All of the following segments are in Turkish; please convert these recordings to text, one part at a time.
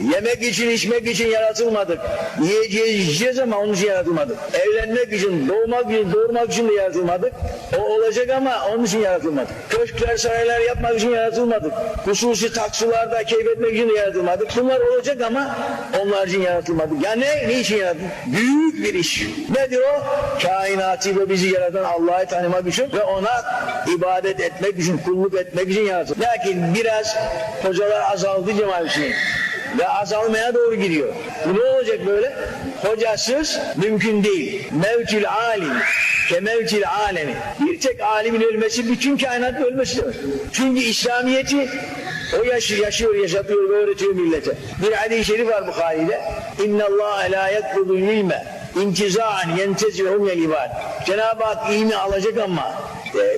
Yemek için, içmek için yaratılmadık. Yiyeceğiz, içeceğiz ama onun için yaratılmadık. Evlenmek için, doğmak için, doğurmak için de yaratılmadık. O olacak ama onun için yaratılmadık. Köşkler, saraylar yapmak için yaratılmadık. Hususi taksılarda keyfetmek için de yaratılmadık. Bunlar olacak ama onlar için yaratılmadık. Ya ne? Ne için yaratıldık? Büyük bir iş. Nedir o? Kainatı ve bizi yaratan Allah'ı tanımak için ve ona ibadet etmek için, kulluk etmek için yaratıldık. Lakin biraz hocalar azaldı Cemal Hüseyin ve azalmaya doğru gidiyor. Bu ne olacak böyle? Hocasız mümkün değil. Mevkil alim ke mevkil alemi. Bir tek alimin ölmesi bütün kainatın ölmesi demek. Çünkü İslamiyet'i o yaşıyor, yaşıyor, yaşatıyor ve öğretiyor millete. Bir hadis-i şerif var Bukhari'de. İnna Allah la yekbudu ilme intizaan yentezihum yel ibad. Cenab-ı Hak ilmi alacak ama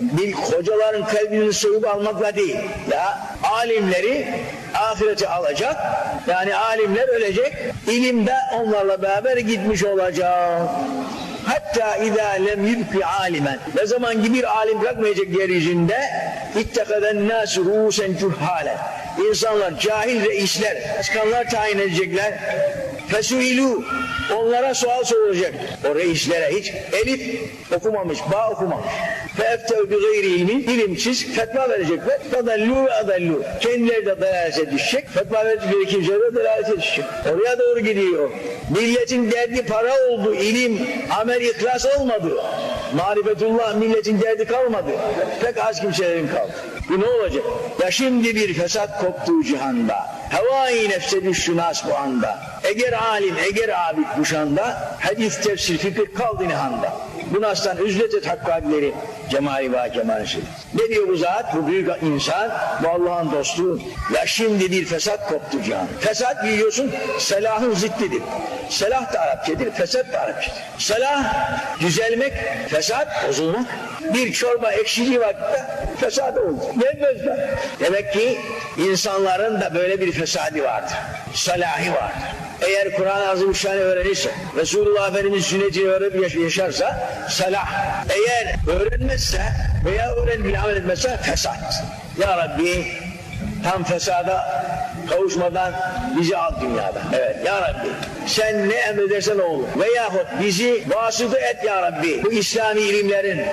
bir hocaların kalbini soyup almakla değil. Ya alimleri ahireti alacak. Yani alimler ölecek. İlim de onlarla beraber gitmiş olacak. Hatta izâ lem yubki alimen. Ne zaman ki bir alim bırakmayacak yeryüzünde ittekaden nâsü rûsen cühhâlen. İnsanlar cahil reisler, başkanlar tayin edecekler. Fesuilû. Onlara sual sorulacak. O reislere hiç elif okumamış, ba okumamış. Feeftev bi gayri ilmi, ilimsiz fetva verecekler. Fadallû ve adallû. Kendileri de dalalete düşecek. Fetva verdikleri kimse de dalalete düşecek. Oraya doğru gidiyor. Milletin derdi para oldu, ilim, amel, ihlas olmadı. Marifetullah milletin derdi kalmadı. Pek az kimselerin kaldı. Bu ne olacak? Ya şimdi bir fesat koptuğu cihanda. Hevai nefse düştü nas bu anda. Eğer alim, eğer abid bu şanda, hadis, tefsir, fikir kaldı nihanda. Bu nastan üzlet et hakkadileri cemali ve kemal Ne diyor bu zat? Bu büyük insan, bu Allah'ın dostu. Ya şimdi bir fesat koptu cihan. Fesat biliyorsun selahın ziddidir. Selah da Arapçadır, fesat da Arapçadır. Selah düzelmek, fesat bozulmak. Bir çorba ekşiliği vakitte fesat oldu. Yenmez de. Demek ki insanların da böyle bir fesadi vardır. Salahi vardır. Eğer Kur'an-ı Azimüşşan'ı öğrenirse, Resulullah Efendimiz sünnetini öğrenip yaşarsa salah. Eğer öğrenmezse veya öğrenip bile amel etmezse fesat. Ya Rabbi tam fesada kavuşmadan bizi al dünyada. Evet ya Rabbi sen ne emredersen olur. Veyahut bizi vasıta et ya Rabbi bu İslami ilimlerin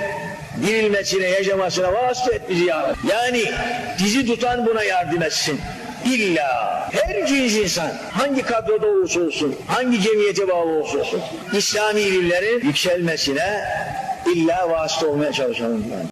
dirilmesine, yaşamasına vasıta et bizi ya Rabbi. Yani dizi tutan buna yardım etsin. İlla her cins insan hangi kadroda olursa olsun, hangi cemiyete bağlı olursa olsun İslami ilimlerin yükselmesine illa vasıta olmaya çalışalım.